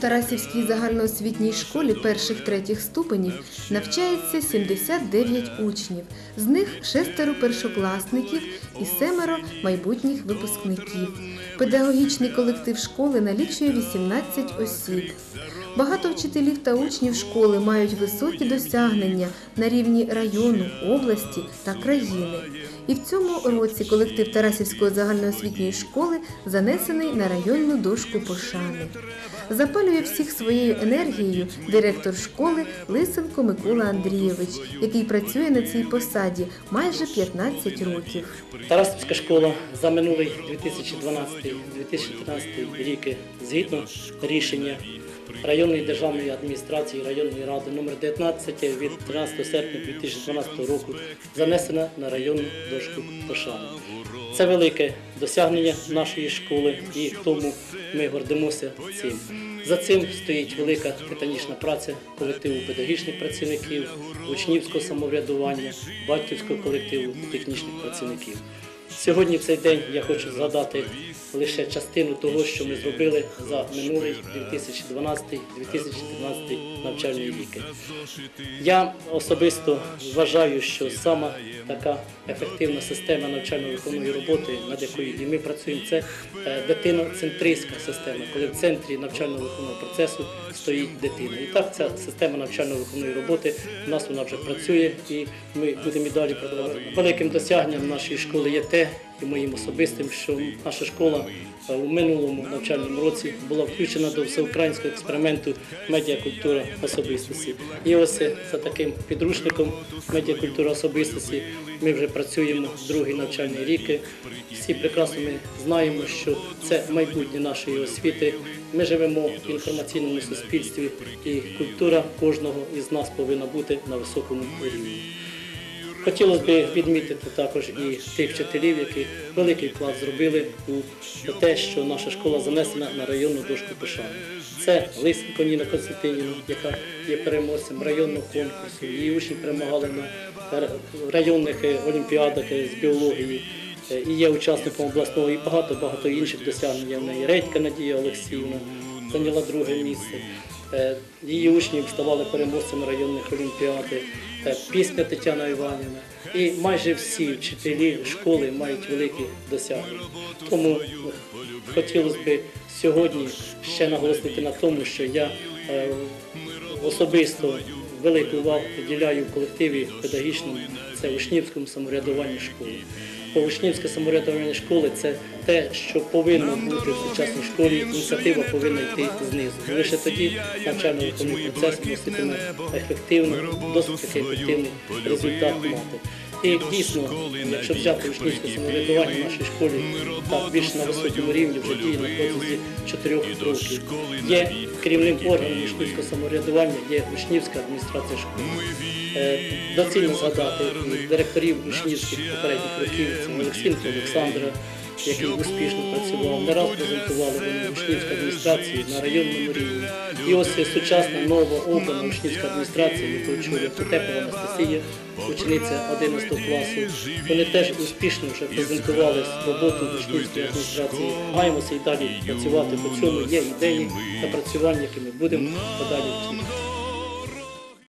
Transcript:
Тарасівській загальноосвітній школі перших третіх ступенів навчається 79 учнів, з них шестеро першокласників і семеро майбутніх випускників. Педагогічний колектив школи налічує 18 осіб. Багато вчителів та учнів школи мають високі досягнення на рівні району, області та країни. І в цьому році колектив Тарасівської загальноосвітньої школи занесений на районну дошку пошани. Запалює всіх своєю енергією директор школи Лисенко Микола Андрійович, який працює на цій посаді майже 15 років. Тарасівська школа за минулий 2012-2013 рік згідно рішення районної державної адміністрації районної ради номер 19 від 13 серпня 2012 року занесена на районну дошку пошани. Це велике досягнення нашої школи і тому ми гордимося цим. За цим стоїть велика титанічна праця колективу педагогічних працівників, учнівського самоврядування, батьківського колективу, технічних працівників. Сьогодні в цей день я хочу згадати лише частину того, що ми зробили за минулий 2012-2013 навчальний рік. Я особисто вважаю, що сама така ефективна система навчально-виховної роботи, над якою і ми працюємо, це е, дитиноцентристська система, коли в центрі навчально-виховного процесу стоїть дитина. І так ця система навчально-виховної роботи у нас вона вже працює, і ми будемо і далі продавати. Великим досягненням нашої школи є те, і моїм особистим, що наша школа е, у минулому навчальному році була включена до всеукраїнського експерименту медіакультура особистості. І ось за таким підручником медіакультура особистості ми вже працюємо другий навчальний рік. Всі прекрасно ми знаємо, що це майбутнє нашої освіти. Ми живемо в інформаційному суспільстві, і культура кожного із нас повинна бути на високому рівні. Хотілося б відмітити також і тих вчителів, які великий вклад зробили у те, що наша школа занесена на районну дошку пошани. Це Лисенко Ніна Константинівна, яка є переможцем районного конкурсу. Її учні перемагали на районних е, олімпіадах е, з біології. Е, І є учасником обласного і багато-багато інших досягнень. Редька Надія Олексіївна зайняла друге місце. Е, Її учні ставали переможцями районних олімпіад, е, пісня Тетяна Іванівна. І майже всі вчителі школи мають великі досягнення. Тому е, хотілося б сьогодні ще наголосити на тому, що я особисто велику увагу приділяю в колективі педагогічному, це учнівському самоврядуванню школи. Бо учнівське самоврядування школи це те, що повинно бути в сучасній школі. Ініціатива повинна йти знизу. Лише тоді навчально-виховний процес носитиме ефективний, досить ефективний результат мати. І дійсно, якщо взяти учнівське самоврядування в нашій школі, так більш на високому рівні вже діє на процесі чотирьох років. Є керівним органом учнівського самоврядування, є учнівська адміністрація школи. Е, Доцільно згадати директорів учнівських попередніх років, це Олексінко Олександра, який успішно працював. Не раз презентували вони учнівську адміністрацію на районному рівні. І ось сучасна нова обрана учнівська адміністрація, яку очолює Потепова Анастасія, учениця 11 класу. Вони теж успішно вже презентували роботу учнівської адміністрації. Маємося і далі працювати по цьому. Є ідеї напрацювання, які ми будемо подалі.